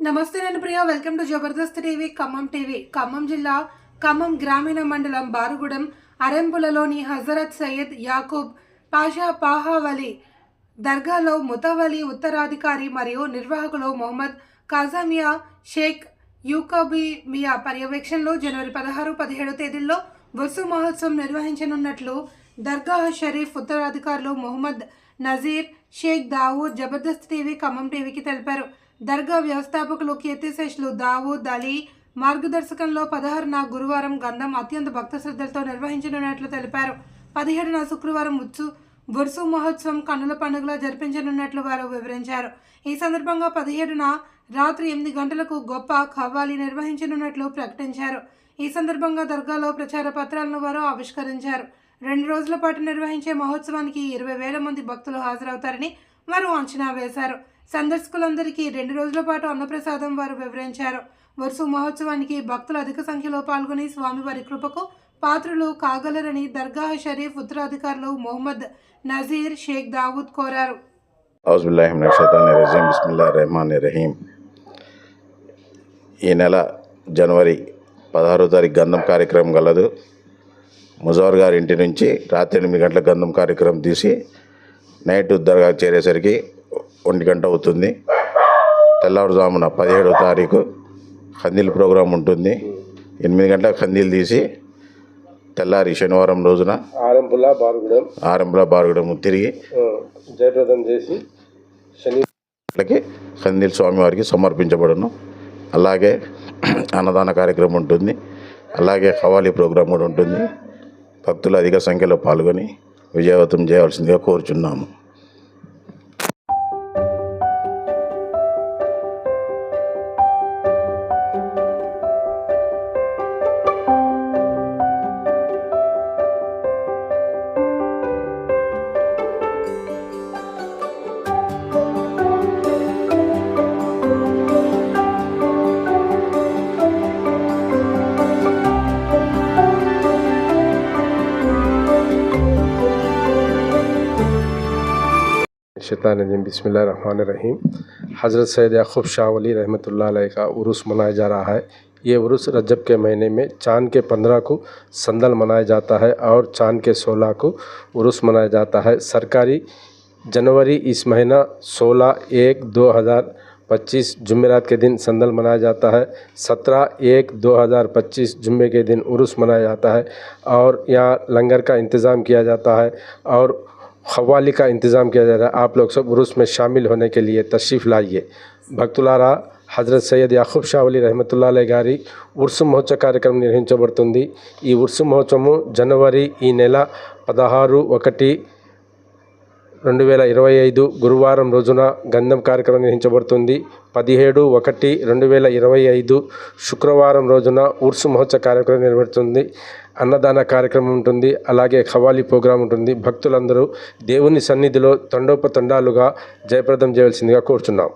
నమస్తే నేను Priya. Welcome to Jabardasth TV Khammam TV. Khammam జిల్లా ఖమ్మం గ్రామీణ మండలం బారుగుడెం అరెంపులలోని హజరత్ సయ్యద్ యాకూబ్ పాషా పాహావలి దర్గాలో ముతవలి ఉత్తరాధికారి మరియు నిర్వాహకులు మొహమ్మద్ కాజామియా షేక్ యూకబీ మియా పర్యవేక్షణలో జనవరి పదహారు పదిహేడు తేదీల్లో వసు మహోత్సవం నిర్వహించనున్నట్లు దర్గా షరీఫ్ ఉత్తరాధికారులు మొహమ్మద్ నజీర్ షేక్ దావూద్ జబర్దస్త్ టీవీ ఖమ్మం టీవీకి తెలిపారు. దర్గా వ్యవస్థాపకులు కీర్తిశేషులు దావూద్ అలీ. మార్గదర్శకంలో పదహారున గురువారం గంధం అత్యంత భక్త శ్రద్ధలతో నిర్వహించనున్నట్లు తెలిపారు. పదిహేడున శుక్రవారం ఉత్సు బుర్సు మహోత్సవం కన్నుల పండుగలో జరిపించనున్నట్లు వారు వివరించారు. ఈ సందర్భంగా పదిహేడున రాత్రి ఎనిమిది గంటలకు గొప్ప ఖవ్వాలి నిర్వహించనున్నట్లు ప్రకటించారు. ఈ సందర్భంగా దర్గాలో ప్రచార పత్రాలను వారు ఆవిష్కరించారు. రెండు రోజుల పాటు నిర్వహించే మహోత్సవానికి ఇరవై వేల మంది భక్తులు హాజరవుతారని వారు అంచనా వేశారు. సందర్శకులందరికీ రెండు రోజుల పాటు అన్నప్రసాదం వారు వివరించారు. వరుస మహోత్సవానికి భక్తులు అధిక సంఖ్యలో పాల్గొని స్వామివారి కృపకు పాత్రులు కాగలరని దర్గా షరీఫ్ ఉత్తరాధికారులు మొహమ్మద్ నజీర్ షేక్ దావూద్ కోరారు. రెహమాన్ రహీం ఈ నెల జనవరి పదహారో తారీఖు గంధం కార్యక్రమం గలదు. ముజవర్ గారి ఇంటి నుంచి రాత్రి ఎనిమిది గంటల గంధం కార్యక్రమం తీసి నైట్ దర్గా చేరేసరికి ఒంటి గంట అవుతుంది. తెల్లవారుజామున పదిహేడో తారీఖు ఖందీల్ ప్రోగ్రాం ఉంటుంది. ఎనిమిది గంటలకు ఖందీలు తీసి తెల్లారి శనివారం రోజున ఆరంపుల బారుగుడం. ఆరంభ బారుగడం తిరిగి జయప్రదం చేసి శని కందిల్ స్వామివారికి సమర్పించబడును. అలాగే అన్నదాన కార్యక్రమం ఉంటుంది. అలాగే ఖవాలీ ప్రోగ్రాం కూడా ఉంటుంది. భక్తులు అధిక సంఖ్యలో పాల్గొని విజయవంతం చేయవలసిందిగా కోరుచున్నాము. शैतान बिस्मिल्लाह रहमान रहीम हज़रत सैद याकूब शाह वली अलैह का उर्स मनाया जा रहा है। ये उर्स रजब के महीने में चाँद के पंद्रह को संदल मनाया जाता है और चाँद के सोलह को उर्स मनाया जाता है। सरकारी जनवरी इस महीना सोलह एक दो हज़ार पच्चीस जुमेरात के दिन संदल मनाया जाता है। सत्रह एक दो हज़ार पच्चीस जुम्मे के दिन उर्स मनाया जाता है और यहाँ लंगर का इंतज़ाम किया जाता है और खवाली का इंतज़ाम किया जा रहा है आप लोग सब उर्स में शामिल होने के लिए तशरीफ़ लाइए భక్తులారా హజరత్ సయ్యద్ యాకూబ్ షావలి రహమతుల్లా అలై గారి ఉర్సు మహోత్సవ కార్యక్రమం నిర్వహించబడుతుంది ఈ ఉర్సు మహోత్సవము జనవరి ఈ నెల పదహారు ఒకటి రెండు వేల ఇరవై ఐదు గురువారం రోజున గంధం కార్యక్రమం నిర్వహించబడుతుంది. పదిహేడు ఒకటి రెండు వేల ఇరవై ఐదు శుక్రవారం రోజున ఉర్సు మహోత్సవ కార్యక్రమం నిర్వహిస్తుంది. అన్నదాన కార్యక్రమం ఉంటుంది. అలాగే ఖవాలీ ప్రోగ్రాం ఉంటుంది. భక్తులందరూ దేవుని సన్నిధిలో తండోపతండాలుగా జయప్రదం చేయవలసిందిగా కోరుచున్నాం.